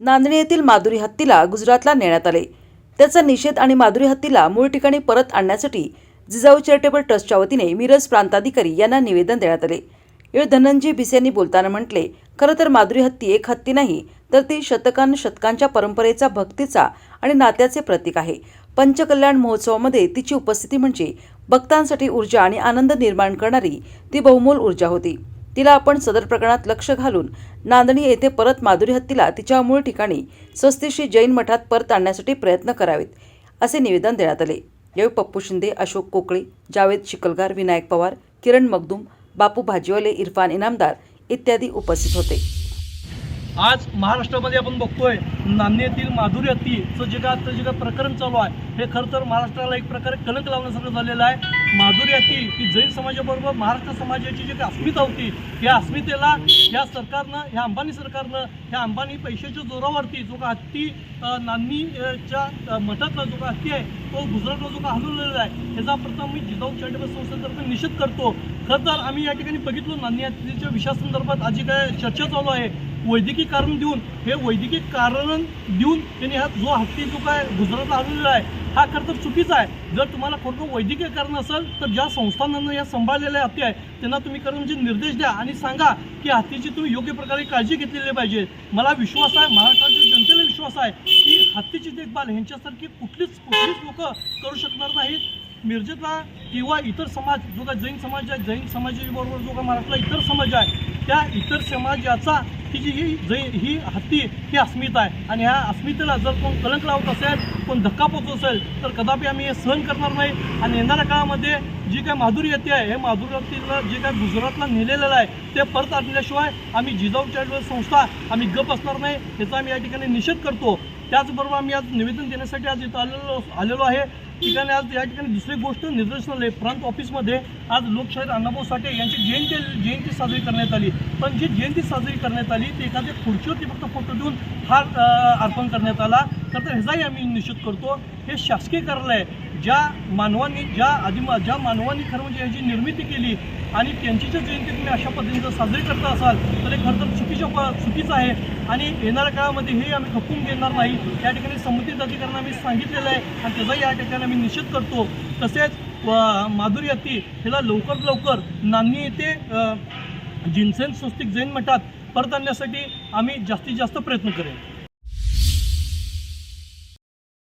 नांदणी येथील माधुरी हत्तीला गुजरातला नेण्यात आले. त्याचा निषेध आणि माधुरी हत्तीला मूळ ठिकाणी परत आणण्यासाठी जिजाऊ चॅरिटेबल ट्रस्टच्या वतीने मिरज प्रांताधिकारी यांना निवेदन देण्यात आले. यावेळी धनंजय भिसे यांनी बोलताना म्हटले खरं तर माधुरी हत्ती एक हत्ती नाही तर ती शतकान शतकांच्या परंपरेचा भक्तीचा आणि नात्याचे प्रतीक आहे. पंचकल्याण महोत्सवामध्ये तिची उपस्थिती म्हणजे भक्तांसाठी ऊर्जा आणि आनंद निर्माण करणारी ती बहुमोल ऊर्जा होती. तिला आपण सदर प्रकरणात लक्ष घालून नांदणी येथे परत माधुरी हत्तीला तिच्या मूळ ठिकाणी स्वस्तीशी जैन मठात परत आणण्यासाठी प्रयत्न करावेत असे निवेदन देण्यात आले. यावेळी पप्पू शिंदे अशोक कोकळे जावेद चिकलगार विनायक पवार किरण मगदूम बापू भाजीवाले इरफान इनामदार इत्यादी उपस्थित होते. आज महाराष्ट्रामध्ये आपण बघतोय नांदेडतील माधुरी हत्तीचं जे काय जे काय प्रकरण चालू आहे हे खरं तर महाराष्ट्राला एक प्रकारे कलंक लावण्यासारखं झालेलं आहे. माधुरी हत्ती ही जैन समाजाबरोबर महाराष्ट्र समाजाची जी काही अस्मिता होती या अस्मितेला या सरकारनं ह्या अंबानी सरकारनं ह्या अंबानी पैशाच्या जोरावरती जो का हत्ती नान्नीच्या मठातला जो का हत्ती आहे तो गुजरातला जो का हलवलेला आहे ह्याचा प्रथम मी जिजाऊ चॅरिटेबल संस्थेतर्फे निषेध करतो. खरं तर आम्ही या ठिकाणी बघितलो नान्नी हत्तीच्या विषयासंदर्भात आज जी काय चर्चा चालू आहे वैद्यकीय कारण देऊन हे वैद्यकीय कारण देऊन त्यांनी हा जो हत्ती जो काय गुजरातला हलवलेला आहे हा खरं तर चुकीचा आहे. जर तुम्हाला कोणतं वैद्यकीय कारण असेल तर ज्या संस्थांना या सांभाळलेल्या हत्ती आहे त्यांना तुम्ही खरं म्हणजे निर्देश द्या आणि सांगा की हत्तीची तुम्ही योग्य प्रकारे काळजी घेतलेली पाहिजे. मला विश्वास आहे महाराष्ट्राच्या जनतेला विश्वास आहे की हत्तीची देखभाल ह्यांच्यासारखी कुठलीच कुठलीच लोक करू शकणार नाहीत. मिरजेतला किंवा इतर समाज जो का जैन समाज आहे जैन समाजाबरोबर जो का महाराष्ट्रातला इतर समाज आहे त्या इतर समाजाचा तिची जी ही जै ही हत्ती ही अस्मिता आहे. आणि ह्या अस्मितेला जर कोण कलंक लावत असेल कोण धक्का पोचत असेल तर कदापि आम्ही हे सहन करणार नाही. आणि येणाऱ्या काळामध्ये जी काय माधुरी येते आहे हे माधुरीला जे काय गुजरातला नेलेलं आहे ते परत आणल्याशिवाय आम्ही जिजाऊ चॅरिटेबल संस्था आम्ही गप असणार नाही याचा आम्ही या ठिकाणी निषेध करतो. त्याचबरोबर आम्ही आज निवेदन देण्यासाठी आज इथं आलेलो आलेलो आहे. ठिकाणी आज या ठिकाणी दुसरी गोष्ट निदर्शन आले. प्रांत ऑफिसमध्ये आज लोकशाहीर अण्णाभाऊ साठे यांची जयंती जयंती साजरी करण्यात आली. पण जी जयंती साजरी करण्यात आली ती एखाद्या खुर्चीवरती फक्त फोटो देऊन हार अर्पण करण्यात आला. तर ह्याचाही आम्ही निषेध करतो. हे शासकीय कार्यालय ज्या मानवांनी ज्या आधी ज्या मानवांनी खरं म्हणजे याची निर्मिती केली आणि त्यांची जर जयंती तुम्ही अशा पद्धतीने जर साजरी करता असाल तर हे खरं तर चुकीच्या प चुकीचं आहे. आणि येणाऱ्या काळामध्ये हे आम्ही खपून घेणार नाही. या ठिकाणी संबंधित अधिकाऱ्यांना आम्ही सांगितलेलं आहे आणि त्याचा या ठिकाणी आम्ही निषेध करतो. तसेच माधुरी हत्ती ह्याला लवकर लवकर नांदणी येथे जिनसेन स्वस्तिक जैन मठात परत आणण्यासाठी आम्ही जास्तीत जास्त प्रयत्न करेल